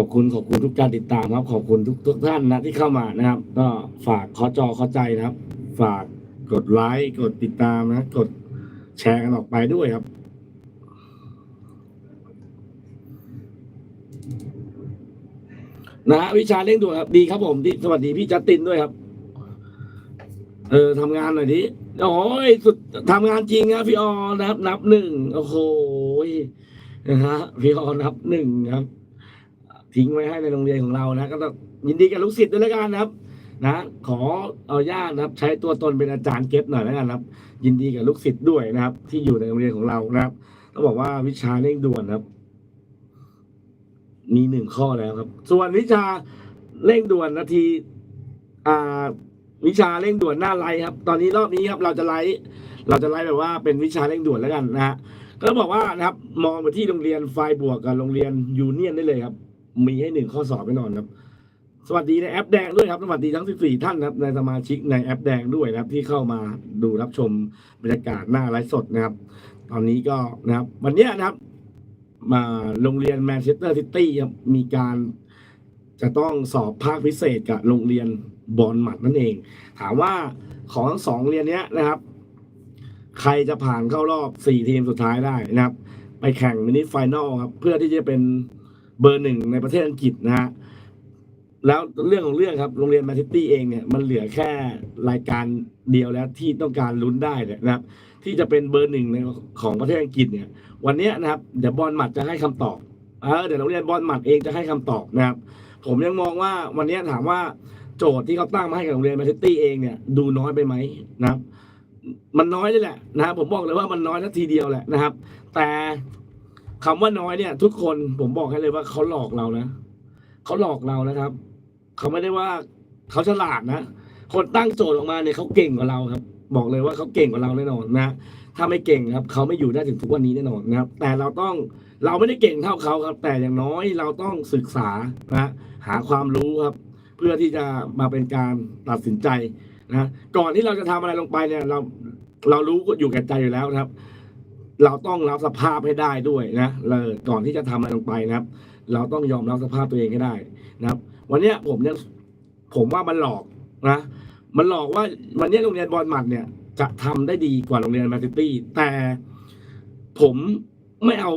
อบคุณขอบคุณทุกการติดตามครับ ขอบคุณทุกทุกท่านนะที่เข้ามานะครับ ก็ฝากขอจอข้าใจนะครับ ฝากกดไลค์กดติดตามนะ กดแชร์กันออกไปด้วยครับนะฮะวิชาเร่งด่วนครับดีครับผมดีสวัสดีพี่จัตินด้วยครับ เออทำงานหน่อยดิโอ้ยสุดทำงานจริงครับพี่ออนะครับ นับหนึ่งโอ้โหนะฮะพี่ออนับหนึ่งครับ ทิ้งไว้ให้ในโรงเรียนของเรานะก็ต้องยินดีกับลูกศิษย์ด้วยแล้วกันนะครับ นะ ขอเอาญาตนะครับ ใช้ตัวตนเป็นอาจารย์เก็บหน่อยแล้วกันนะครับ ยินดีกับลูกศิษย์ด้วยนะครับ ที่อยู่ในโรงเรียนของเรานะครับต้องบอกว่าวิชาเร่งด่วนนะครับ มีหนึ่งข้อแล้วครับ ส่วนวิชาเร่งด่วนนาที อ่า วิชาเร่งด่วนหน้าไลฟ์ครับ ตอนนี้รอบนี้ครับ เราจะไลฟ์เราจะไลฟ์แบบว่าเป็นวิชาเร่งด่วนแล้วกันนะฮะก็ต้องบอกว่านะครับ มองไปที่โรงเรียนไฟบวกกับโรงเรียนยูเนียนได้เลยครับ มีให้หนึ่งข้อสอบแน่นอนครับ สวัสดีในแอปแดงด้วยครับสวัสดีทั้ง 14 ท่านนะครับในสมาชิกในแอปแดงด้วยนะครับ ที่เข้ามาดูรับชมบรรยากาศหน้าไลฟ์สดนะครับ ตอนนี้ก็นะครับ วันนี้นะครับ มาโรงเรียนแมนเชสเตอร์ซิตี้มีการจะต้องสอบภาคพิเศษกับโรงเรียนบอลหมัดนั่นเอง ถามว่าของทั้งสองเรียนนี้นะครับ ใครจะผ่านเข้ารอบสี่ทีมสุดท้ายได้นะครับ ไปแข่งมินิไฟแนลครับ เพื่อที่จะเป็น เบอร์หนึ่งในประเทศอังกฤษนะฮะแล้วเรื่องของเรื่องครับโรงเรียนแมนซิตี้เองเนี่ยมันเหลือแค่รายการเดียวแล้วที่ต้องการลุ้นได้นะครับ ที่จะเป็นเบอร์หนึ่งในของประเทศอังกฤษเนี่ย วันนี้นะครับเดี๋ยวบอลหมัดจะให้คำตอบเออเดี๋ยวโรงเรียนบอลหมัดเองจะให้คำตอบนะครับ ผมยังมองว่าวันนี้ถามว่าโจทย์ที่เขาตั้งมาให้กับโรงเรียนแมนซิตี้เองเนี่ยดูน้อยไปไหมนะครับ มันน้อยเลยแหละนะครับผมบอกเลยว่ามันน้อยนาทีเดียวแหละนะครับ แต่ คำว่าน้อยเนี่ย ทุกคนผมบอกให้เลยว่าเขาหลอกเรานะเขาหลอกเรานะครับ เขาไม่ได้ว่าเขาฉลาดนะคนตั้งโจทย์ออกมาเนี่ยเขาเก่งกว่าเราครับ บอกเลยว่าเขาเก่งกว่าเราแน่นอนนะถ้าไม่เก่งครับเขาไม่อยู่ได้ถึงทุกวันนี้แน่นอนนะครับ แต่เราต้องเราไม่ได้เก่งเท่าเขาครับ แต่อย่างน้อยเราต้องศึกษานะหาความรู้ครับ เพื่อที่จะมาเป็นการตัดสินใจนะก่อนที่เราจะทำอะไรลงไปเนี่ย เราเรารู้อยู่แก่ใจอยู่แล้วครับ เราต้องรับสภาพให้ได้ด้วยนะเลยก่อนที่จะทำอะไรลงไปนะครับ เราต้องยอมรับสภาพตัวเองให้ได้นะครับ วันเนี้ยผมยังผมว่ามันหลอกนะ มันหลอกว่าวันเนี้ยโรงเรียนบอลหมัดเนี่ย จะทำได้ดีกว่าโรงเรียนแมนซิตี้แต่ผมไม่เอา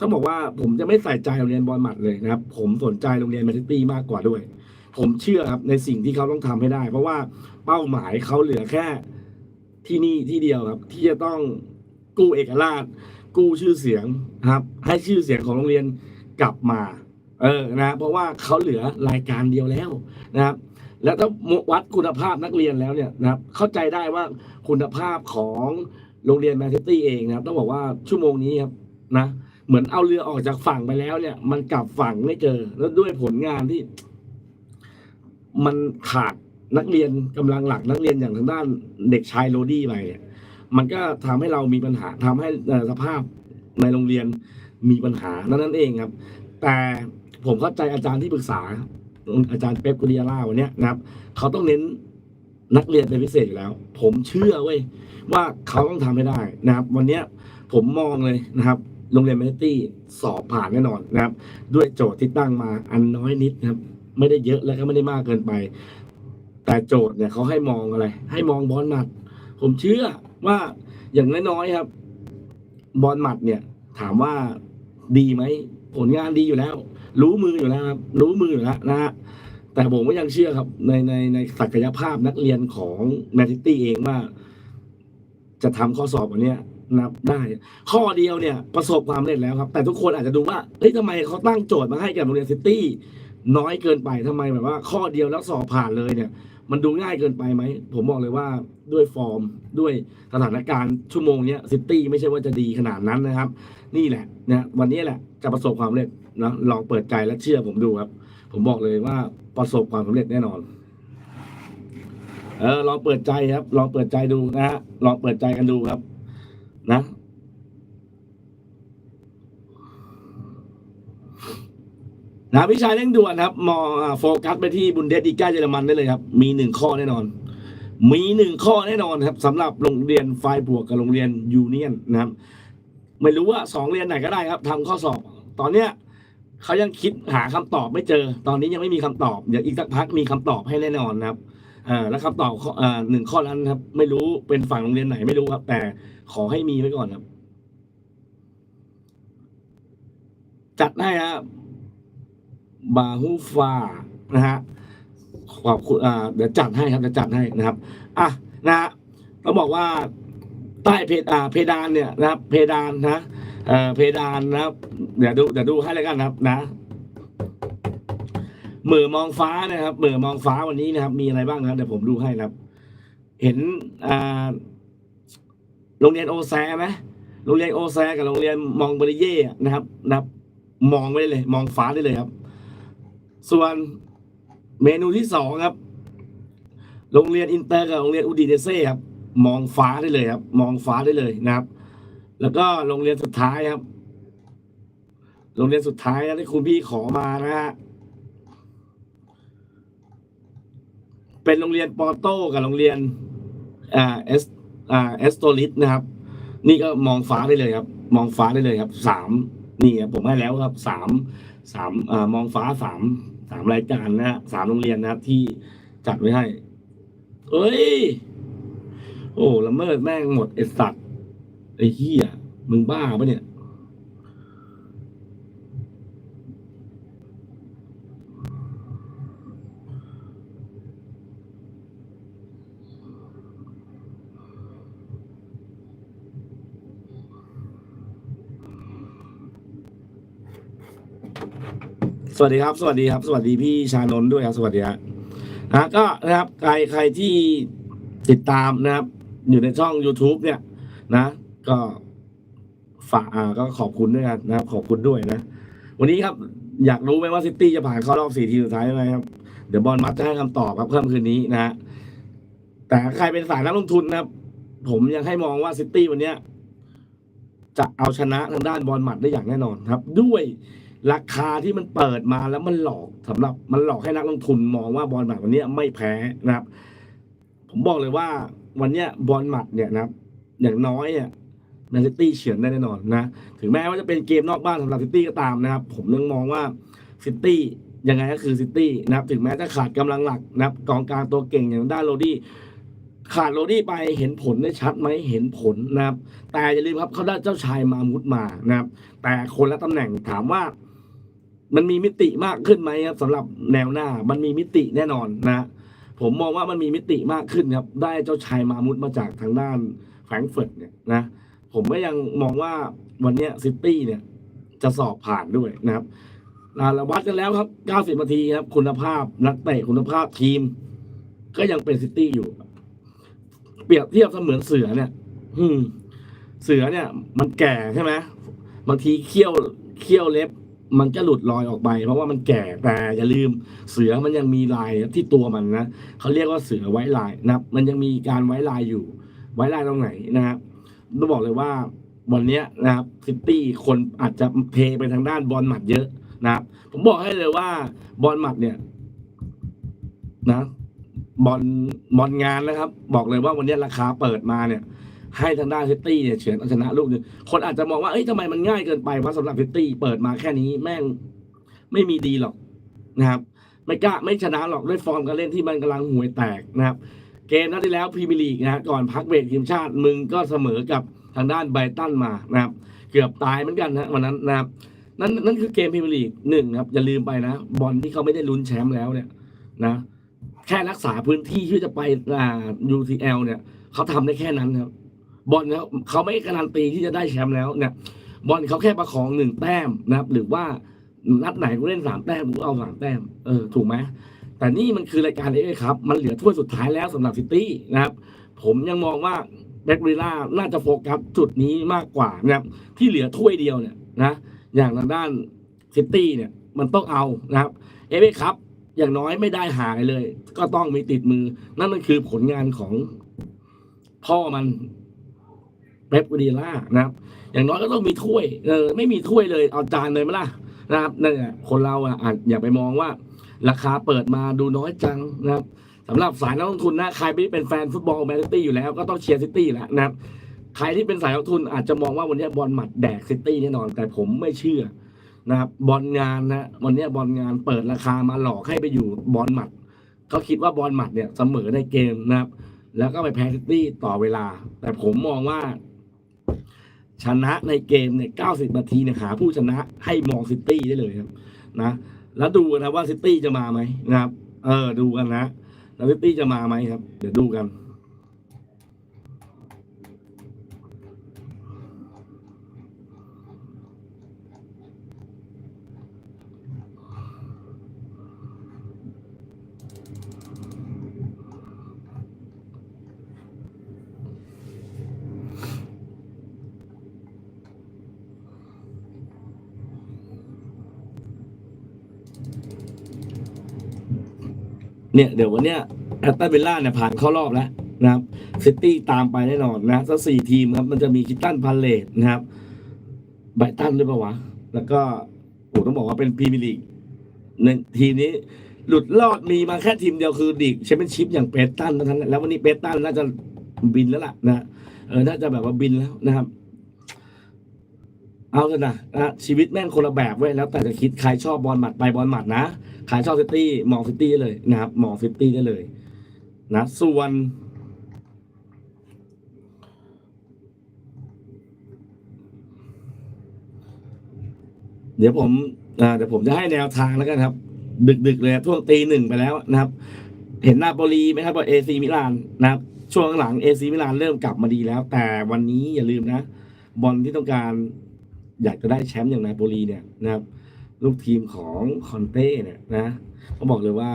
ต้องบอกว่าผมจะไม่ใส่ใจโรงเรียนบอลหมัดเลยนะครับ ผมสนใจโรงเรียนแมนซิตี้มากกว่าด้วย ผมเชื่อครับในสิ่งที่เขาต้องทำให้ได้ เพราะว่าเป้าหมายเขาเหลือแค่ที่นี่ที่เดียวครับ ที่จะต้อง กู้เอกราช กู้ชื่อเสียงนะครับ ให้ชื่อเสียงของโรงเรียนกลับมา เออนะเพราะว่าเขาเหลือรายการเดียวแล้วนะครับ แล้วถ้าวัดคุณภาพนักเรียนแล้วเนี่ยนะครับ เข้าใจได้ว่าคุณภาพของโรงเรียนแมนเชสเตอร์เองนะครับต้องบอกว่าชั่วโมงนี้ครับนะเหมือนเอาเรือออกจากฝั่งไปแล้วเนี่ย มันกลับฝั่งไม่เจอ แล้วด้วยผลงานที่ มันขาดนักเรียนกำลังหลักนักเรียนอย่างทางด้านเด็กชายโรดี้ไปเนี่ย มันก็ทำให้เรามีปัญหาทำให้สภาพในโรงเรียนมีปัญหานั่นนั่นเองครับ แต่ผมเข้าใจอาจารย์ที่ปรึกษา อาจารย์เป๊ปกุดิยาล่าวันเนี้ยนะครับ เขาต้องเน้นนักเรียนเป็นพิเศษอยู่แล้ว ผมเชื่อเว้ยว่าเขาต้องทำให้ได้นะครับ วันเนี้ยผมมองเลยนะครับ โรงเรียนแมตี้สอบผ่านแน่นอนนะครับ ด้วยโจทย์ที่ตั้งมาอันน้อยนิดนะครับ ไม่ได้เยอะและก็ไม่ได้มากเกินไป แต่โจทย์เนี่ยเขาให้มองอะไร ให้มองบอลหมัดผมเชื่อ ว่าอย่างน้อยๆครับ บอลหมัดเนี่ย ถามว่าดีไหมผลงานดีอยู่แล้ว รู้มืออยู่แล้วครับ รู้มืออยู่แล้วนะฮะแต่ผมก็ยังเชื่อครับ ในในในศักยภาพนักเรียนของแมนซิตี้เองว่า จะทำข้อสอบวันเนี้ยนับได้ ข้อเดียวเนี่ย ประสบความสำเร็จแล้วครับ แต่ทุกคนอาจจะดูว่าเฮ้ยทำไมเขาตั้งโจทย์มาให้กับโรงเรียนซิตี้ น้อยเกินไปทำไมแบบว่า ข้อเดียวแล้วสอบผ่านเลยเนี่ย มันดูง่ายเกินไปไหม ผมบอกเลยว่าด้วยฟอร์มด้วยสถานการณ์ชั่วโมงเนี้ยซิตี้ไม่ใช่ว่าจะดีขนาดนั้นนะครับ นี่แหละนะวันนี้แหละจะประสบความสำเร็จนะลองเปิดใจและเชื่อผมดูครับ ผมบอกเลยว่าประสบความสำเร็จแน่นอนเออลองเปิดใจครับ ลองเปิดใจดูนะฮะลองเปิดใจกันดูครับ นะ นะวิชาเร่งด่วนครับมอโฟกัสไปที่บุนเดสอีก้าเยอรมันได้เลยครับ มีหนึ่งข้อแน่นอน มีหนึ่งข้อแน่นอนครับสำหรับโรงเรียนไฟบวกกับโรงเรียนยูเนียนนะครับ ไม่รู้ว่าสองเรียนไหนก็ได้ครับทำข้อสอบ ตอนเนี้ยเขายังคิดหาคำตอบไม่เจอ ตอนนี้ยังไม่มีคำตอบเดี๋ยวอีกสักพักมีคำตอบให้แน่นอนนะครับแล้วคำตอบอหนึ่งข้อนั้นครับ ไม่รู้เป็นฝั่งโรงเรียนไหนไม่รู้ครับ แต่ขอให้มีไว้ก่อนครับ จัดให้ครับ บาฮูฟานะฮะขอบคุณอ่าเดี๋ยวจัดให้ครับเดี๋ยวจัดให้นะครับอะนะฮะต้องบอกว่าใต้เพดอ่าเพดานเนี่ยนะครับ เพดานนะเอ่อเพดานนะครับ เดี๋ยวดูเดี๋ยวดูให้แล้วกันนะครับนะเหมือมองฟ้านะครับเหมือมองฟ้าวันนี้นะครับ มีอะไรบ้างนะครับเดี๋ยวผมดูให้นะครับ เห็นอ่าโรงเรียนโอแซไหมโรงเรียนโอแซกับโรงเรียนมองบริเย่นะครับนะครับ มองไว้เลย มองฟ้าได้เลยครับ ส่วนเมนูที่สองครับ โรงเรียนอินเตอร์กับโรงเรียนอูดีเดเซ่ครับ มองฟ้าได้เลยครับ มองฟ้าได้เลยนะครับ แล้วก็โรงเรียนสุดท้ายครับ โรงเรียนสุดท้ายนะที่คุณพี่ขอมานะฮะเป็นโรงเรียนปอโต้กับโรงเรียนอ่าเอสอ่าเอสโตลิสนะครับ นี่ก็มองฟ้าได้เลยครับ มองฟ้าได้เลยครับสามนี่ผมให้แล้วครับสามสามอ่ามองฟ้าสาม สามรายการนะฮะสามโรงเรียนนะครับ ที่จัดไว้ให้ เอ้ย โอ้ละเมิดแม่งหมดไอสัตว์ไอ้เหี้ยมึงบ้าปะเนี่ย ส วัสดีครับ สวัสดีครับ สวัสดีพี่ชานนท์ด้วยครับ สวัสดีครับนะก็นะครับใครใครที่ติดตามนะครับ อยู่ในช่อง YouTube เนี่ยนะ ก็ฝากอ่าก็ขอบคุณด้วยกันนะครับ ขอบคุณด้วยนะ วันนี้ครับอยากรู้ไหมว่าซิตี้จะผ่านเข้ารอบสี่ทีมสุดท้ายไหมครับ เดี๋ยวบอลมัดจะให้คำตอบครับเพิ่มคืนนี้นะฮะแต่ใครเป็นสายนักลงทุนนะครับ ผมยังให้มองว่าซิตี้วันเนี้ยจะเอาชนะทางด้านบอลมัดได้อย่างแน่นอนครับ ด้วย ราคาที่มันเปิดมาแล้วมันหลอกสำหรับมันหลอกให้นักลงทุนมองว่าบอลหมัดวันนี้ไม่แพ้นะครับ ผมบอกเลยว่าวันนี้บอลหมัดเนี่ยนะครับ อย่างน้อยเนี่ยแมนซิตี้เฉือนได้แน่นอนนะถึงแม้ว่าจะเป็นเกมนอกบ้านสำหรับซิตี้ก็ตามนะครับ ผมยังมองว่าซิตี้ยังไงก็คือซิตี้นะครับ ถึงแม้จะขาดกำลังหลักนะครับกองกลางตัวเก่งอย่างด้านโรดี้ขาดโรดี้ไปเห็นผลได้ชัดไหมเห็นผลนะครับ แต่อย่าลืมครับเขาได้เจ้าชายมามุดมานะครับ แต่คนละตำแหน่งถามว่า มันมีมิติมากขึ้นไหมครับสำหรับแนวหน้า มันมีมิติแน่นอนนะ ผมมองว่ามันมีมิติมากขึ้นครับ ได้เจ้าชายมามุดมาจากทางด้านแฟรงก์เฟิร์ตเนี่ยนะ ผมก็ยังมองว่าวันนี้ซิตี้เนี่ยจะสอบผ่านด้วยนะครับอ่าเราวัดกันแล้วครับ 90 นาทีครับ คุณภาพนักเตะคุณภาพทีม ก็ยังเป็นซิตี้อยู่ เปรียบเทียบเสมือนเสือเนี่ย อืม เสือเนี่ย มันแก่ใช่ไหมบางทีเขี้ยวเขี้ยวเล็บ มันจะหลุดลอยออกไป เพราะว่ามันแก่แต่อย่าลืมเสือมันยังมีลายที่ตัวมันนะเขาเรียกว่าเสือไว้ลายนะครับมันยังมีการไว้ลายอยู่ ไว้ลายตรงไหนนะครับต้องบอกเลยว่าวันนี้นะครับซิตี้คนอาจจะเทไปทางด้านบอลหมัดเยอะนะครับ ผมบอกให้เลยว่าบอลหมัดเนี่ย นะบอลบอลงานนะครับ บอกเลยว่าวันนี้ราคาเปิดมาเนี่ย ให้ทางด้านซิตี้เนี่ยเฉือนเอาชนะลูกหนึ่งคนอาจจะมองว่าเอ้ยทำไมมันง่ายเกินไปเพราะสำหรับซิตี้เปิดมาแค่นี้แม่งไม่มีดีหรอกนะครับ ไม่กล้าไม่ชนะหรอกด้วยฟอร์มการเล่นที่มันกำลังห่วยแตกนะครับ เกมนัดที่แล้วพรีเมียร์ลีกนะก่อนพักเบรกทีมชาติมึงก็เสมอกับทางด้านไบรตันมานะครับ เกือบตายเหมือนกันนะวันนั้นนะครับนั่นนั่นคือเกมพรีเมียร์ลีกหนึ่งครับ อย่าลืมไปนะบอลที่เขาไม่ได้ลุ้นแชมป์แล้วเนี่ยนะแค่รักษาพื้นที่ที่จะไปอ่า UCL เนี่ยเขาทำได้แค่นั้นครับ บอลเขาเขาไม่การันตีที่จะได้แชมป์แล้วเนี่ยบอลเขาแค่ประคองหนึ่งแต้มนะครับ หรือว่านัดไหนกูเล่นสามแต้มกูเอาสามแต้มเออถูกไหมแต่นี่มันคือรายการเอครับ มันเหลือถ้วยสุดท้ายแล้วสำหรับซิตี้นะครับ ผมยังมองว่าแบ็กริล่าน่าจะโฟกัสจุดนี้มากกว่านะครับ ที่เหลือถ้วยเดียวเนี่ยนะอย่างทางด้านซิตี้เนี่ยมันต้องเอานะครับเอฟเอครับอย่างน้อยไม่ได้หายเลย ก็ต้องมีติดมือ นั่นมันคือผลงานของพ่อมัน เป๊ปกวาร์ดิโอล่านะครับ อย่างน้อยก็ต้องมีถ้วยเออไม่มีถ้วยเลยเอาจานเลยไหมล่ะนะครับนั่นแหละคนเราอะอาจอย่าไปมองว่า ราคาเปิดมาดูน้อยจังนะครับสำหรับสายนักลงทุนนะใครไม่เป็นแฟนฟุตบอลแมนซิตี้อยู่แล้วก็ต้องเชียร์ซิตี้แหละนะครับใครที่เป็นสายนักลงทุนอาจจะมองว่าวันนี้บอลหมัดแดกซิตี้แน่นอน แต่ผมไม่เชื่อนะครับบอลงานนะวันนี้บอลงานเปิดราคามาหลอกให้ไปอยู่บอลหมัดเขาคิดว่าบอลหมัดเนี่ยเสมอในเกมนะครับ แล้วก็ไปแพ้ซิตี้ต่อเวลา แต่ผมมองว่า ชนะในเกมเนี่ย90นาทีเนี่ยหาผู้ชนะให้มองซิตี้ได้เลยครับนะแล้วดูกันนะว่าซิตี้จะมาไหมนะครับ เออดูกันนะแล้วซิตี้จะมาไหมครับ เดี๋ยวดูกัน เนี่ยเดี๋ยววันเนี้ยแอตตันเวลล่าเนี่ยผ่านเข้ารอบแล้วนะครับซิตี้ตามไปแน่นอนนะสักสี่ทีมครับมันจะมีคิตตันพาเลตนะครับไบตันด้วยปะวะ แล้วก็โอ้ต้องบอกว่าเป็นพรีเมียร์ลีกหนึ่งทีมนี้หลุดรอดมีมาแค่ทีมเดียวคือลีกแชมเปี้ยนชิพอย่างเปตันเท่านั้นและแล้ววันนี้เปตันน่าจะบินแล้วล่ะนะเออน่าจะแบบว่าบินแล้วนะครับ เอาเถอะนะนะชีวิตแม่งคนละแบบเว้ยแล้วแต่จะคิดใครชอบบอลหมัดไปบอลหมัดนะใครชอบซิตี้มองซิตี้เลยนะครับมองซิตี้ได้เลยนะส่วน เดี๋ยวผมเดี๋ยวผมจะให้แนวทางแล้วกันครับ ดึกๆเลยช่วงตีหนึ่งไปแล้วนะครับ เห็นนาโปลีไหมครับว่าเอซีมิลานนะครับ ช่วงหลังเอซีมิลานเริ่มกลับมาดีแล้ว แต่วันนี้อย่าลืมนะ บอลที่ต้องการ อยากจะได้แชมป์อย่างนาโปลีเนี่ยนะครับ ลูกทีมของคอนเต้เนี่ยนะเขาบอกเลยว่า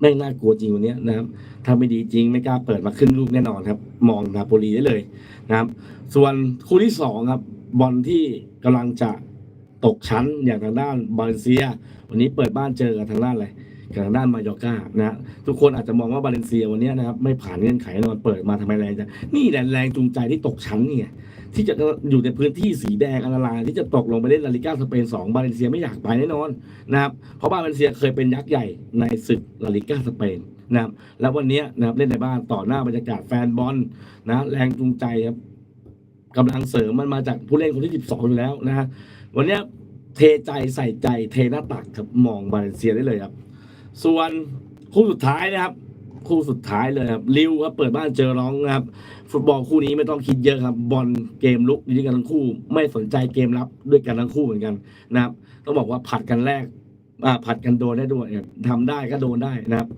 แม่งน่ากลัวจริงวันนี้นะครับถ้าไม่ดีจริงไม่กล้าเปิดมาขึ้นลูกแน่นอนครับ มองนาโปลีได้เลยนะครับ ส่วนคู่ที่สองครับบอลที่กำลังจะตกชั้นอย่างทางด้านบาเลนเซีย วันนี้เปิดบ้านเจอกับทางด้านอะไร กับทางด้านมายอร์กานะทุกคนอาจจะมองว่าบาเลนเซียวันนี้นะครับไม่ผ่านเงื่อนไขนอนเปิดมาทำไมแรงจังนี่แหละแรงจูงใจที่ตกชั้นนี่ไงที่จะอยู่ในพื้นที่สีแดงอันตรายที่จะตกลงไปเล่นลาลิก้าสเปน2บาเลนเซียไม่อยากไปแน่นอนนะครับเพราะบาเลนเซียเคยเป็นยักษ์ใหญ่ในศึกลาลิก้าสเปนนะครับแล้ววันนี้นะครับเล่นในบ้านต่อหน้าบรรยากาศแฟนบอลนะแรงจูงใจครับกำลังเสริมมันมาจากผู้เล่นคนที่ 12 อยู่แล้วนะฮะวันนี้เทใจใส่ใจเทหน้าตักครับมองบาเลนเซียได้เลยครับ ส่วนคู่สุดท้ายนะครับ คู่สุดท้ายเลยครับลิวครับเปิดบ้านเจอร้องนะครับ ฟุตบอลคู่นี้ไม่ต้องคิดเยอะครับ บอลเกมลุกด้วยกันทั้งคู่ ไม่สนใจเกมรับด้วยกันทั้งคู่เหมือนกันนะครับ ต้องบอกว่าผัดกันแรก ผัดกันโดนได้ด้วยครับทำได้ก็โดนได้นะครับ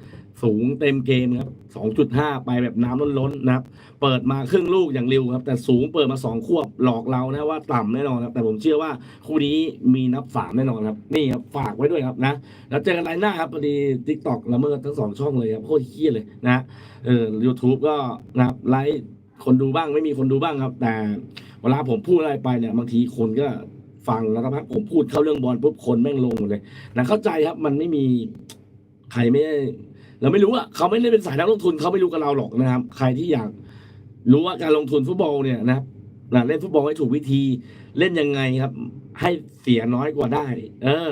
สูงเต็มเกมครับ2.5ไปแบบน้ำล้นๆนะครับ เปิดมาครึ่งลูกอย่างเร็วครับ แต่สูงเปิดมาสองควบหลอกเรานะว่าต่ำแน่นอนครับ แต่ผมเชื่อว่าคู่นี้มีนับสามแน่นอนครับ นี่ครับฝากไว้ด้วยครับนะ แล้วเจอกันไลน์หน้าครับพอดีทิกตอกละเมิดทั้งสองช่องเลยครับโคตรเฮี้ยเลยนะเออ YouTube ก็นะครับไลฟ์คนดูบ้างไม่มีคนดูบ้างครับ แต่เวลาผมพูดอะไรไปเนี่ยบางทีคนก็ ฟังแล้วก็พักผมพูดเข้าเรื่องบอลปุ๊บคนแม่งลงหมดเลยนะเข้าใจครับมันไม่มีใครไม่ได้เราไม่รู้อะเขาไม่ได้เป็นสายนักลงทุนเขาไม่รู้กับเราหรอกนะครับ ใครที่อยากรู้ว่าการลงทุนฟุตบอลเนี่ยนะครับนะเล่นฟุตบอลให้ถูกวิธีเล่นยังไงครับ ให้เสียน้อยกว่าได้ เออ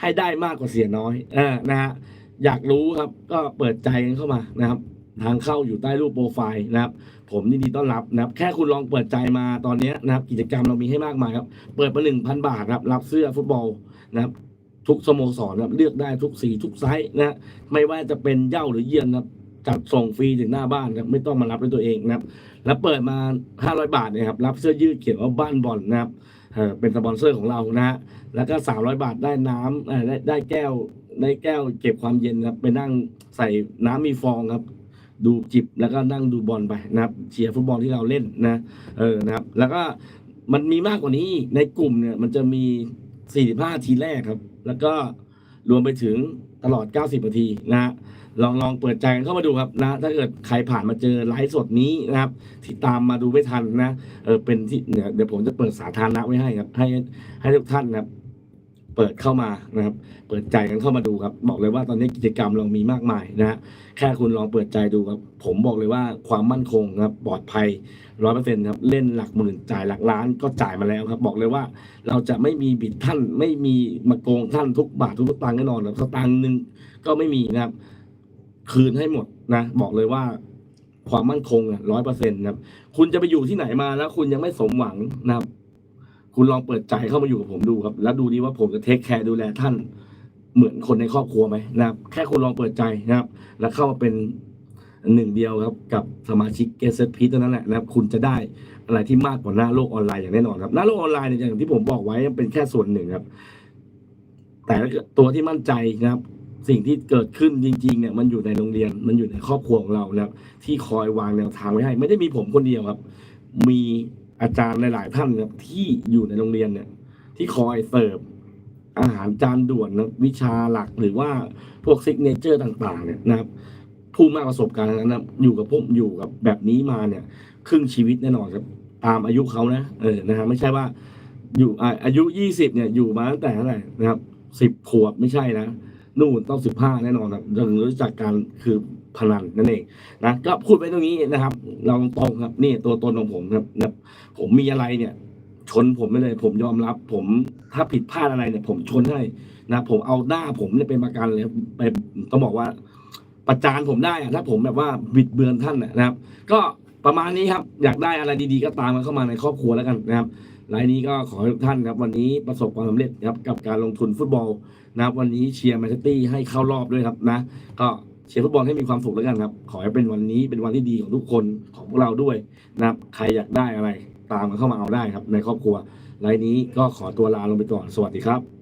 ให้ได้มากกว่าเสียน้อย เออนะฮะอยากรู้ครับ ก็เปิดใจกันเข้ามานะครับ ทางเข้าอยู่ใต้รูปโปรไฟล์นะครับ ผมยินดีต้อนรับนะครับ แค่คุณลองเปิดใจมาตอนนี้นะครับ กิจกรรมเรามีให้มากมายครับ เปิดมาหนึ่งพันบาทครับ รับเสื้อฟุตบอลนะครับ ทุกสโมสรครับ เลือกได้ทุกสีทุกไซส์นะฮะไม่ว่าจะเป็นเย้าหรือเยือนนะครับจัดส่งฟรีถึงหน้าบ้านครับไม่ต้องมารับด้วยตัวเองนะครับ แล้วเปิดมา 500 บาทเนี่ยครับ รับเสื้อยืดเขียนว่าบ้านบอลนะครับเป็นสปอนเซอร์ของเรานะฮะแล้วก็ 300 บาทได้น้ำได้ได้แก้วได้แก้วเก็บความเย็นครับไปนั่งใส่น้ำมีฟองครับ ดูจิบแล้วก็นั่งดูบอลไปนะครับเชียร์ฟุตบอลที่เราเล่นนะเออนะครับ แล้วก็มันมีมากกว่านี้ในกลุ่มเนี่ย มันจะมี 45 ทีแรกครับ แล้วก็รวมไปถึงตลอด 90 นาทีนะฮะลองลองเปิดใจกันเข้ามาดูครับนะ ถ้าเกิดใครผ่านมาเจอไลฟ์สดนี้นะครับ ที่ตามมาดูไม่ทันนะเออเป็นที่เนี่ยเดี๋ยวผมจะเปิดสาธารณะไว้ให้ครับ ให้ให้ทุกท่านนะครับ เปิดเข้ามานะครับ เปิดใจกันเข้ามาดูครับ บอกเลยว่าตอนนี้กิจกรรมเรามีมากมายนะฮะแค่คุณลองเปิดใจดูครับ ผมบอกเลยว่าความมั่นคงครับปลอดภัยร้อยเปอร์เซ็นต์ครับ เล่นหลักหมื่นจ่ายหลักล้านก็จ่ายมาแล้วครับ บอกเลยว่าเราจะไม่มีบิดท่านไม่มีมาโกงท่านทุกบาททุกสตางค์แน่นอนครับสตางค์หนึ่งก็ไม่มีนะครับ คืนให้หมดนะ บอกเลยว่าความมั่นคงอะร้อยเปอร์เซ็นต์ครับ คุณจะไปอยู่ที่ไหนมาแล้วคุณยังไม่สมหวังนะครับ คุณลองเปิดใจเข้ามาอยู่กับผมดูครับ แล้วดูดีว่าผมจะเทคแคร์ดูแลท่านเหมือนคนในครอบครัวไหมนะครับ แค่คุณลองเปิดใจนะครับ แล้วเข้ามาเป็นหนึ่งเดียวครับ กับสมาชิกเกสพีเท่านั้นแหละนะครับ คุณจะได้อะไรที่มากกว่าหน้าโลกออนไลน์อย่างแน่นอนครับ หน้าโลกออนไลน์เนี่ยอย่างที่ผมบอกไว้เป็นแค่ส่วนหนึ่งครับ แต่ตัวที่มั่นใจนะครับ สิ่งที่เกิดขึ้นจริง ๆ เนี่ย มันอยู่ในโรงเรียนมันอยู่ในครอบครัวของเรานะครับ ที่คอยวางแนวทางไว้ให้ ไม่ได้มีผมคนเดียวครับ มี อาจารย์หลาย ๆ ท่านครับที่อยู่ในโรงเรียนเนี่ย ที่คอยเสิร์ฟอาหารจานด่วนนะวิชาหลักหรือว่าพวกซิกเนเจอร์ต่าง ๆ เนี่ยนะครับ ผู้มากประสบการณ์นะครับอยู่กับพวกอยู่กับแบบนี้มาเนี่ย ครึ่งชีวิตแน่นอนครับ ตามอายุเขานะเออนะฮะไม่ใช่ว่า อยู่อาอายุยี่สิบเนี่ยอยู่มาตั้งแต่เท่าไหร่นะครับสิบขวบไม่ใช่นะนู่นต้องสิบห้าแน่นอนครับถึงรู้จักการคือ พนันนั่นเองนะก็พูดไปตรงนี้นะครับ เราตรงครับนี่ตัวตนของผมครับนะผมมีอะไรเนี่ย ชนผมไม่เลย ผมยอมรับ ผมถ้าผิดพลาดอะไรเนี่ย ผมชนให้นะผมเอาหน้าผมเนี่ยเป็นประกันเลยไปต้องบอกว่า ประจานผมได้อะถ้าผมแบบว่าบิดเบือนท่านนะนะครับ ก็ประมาณนี้ครับ อยากได้อะไรดีๆ ก็ตามกันเข้ามาในครอบครัวแล้วกันนะครับรายนี้ก็ขอให้ทุกท่านครับ วันนี้ประสบความสำเร็จครับกับการลงทุนฟุตบอลนะครับ วันนี้เชียร์แมนเชสเตอร์ให้เข้ารอบด้วยครับนะ ก็ เชียร์ฟุตบอลให้มีความสุขแล้วกันครับ ขอให้เป็นวันนี้เป็นวันที่ดีของทุกคนของพวกเราด้วยนะครับ ใครอยากได้อะไร ตามกันเข้ามาเอาได้ครับ ในครอบครัวรายนี้ก็ขอตัวลาลงไปก่อนสวัสดีครับ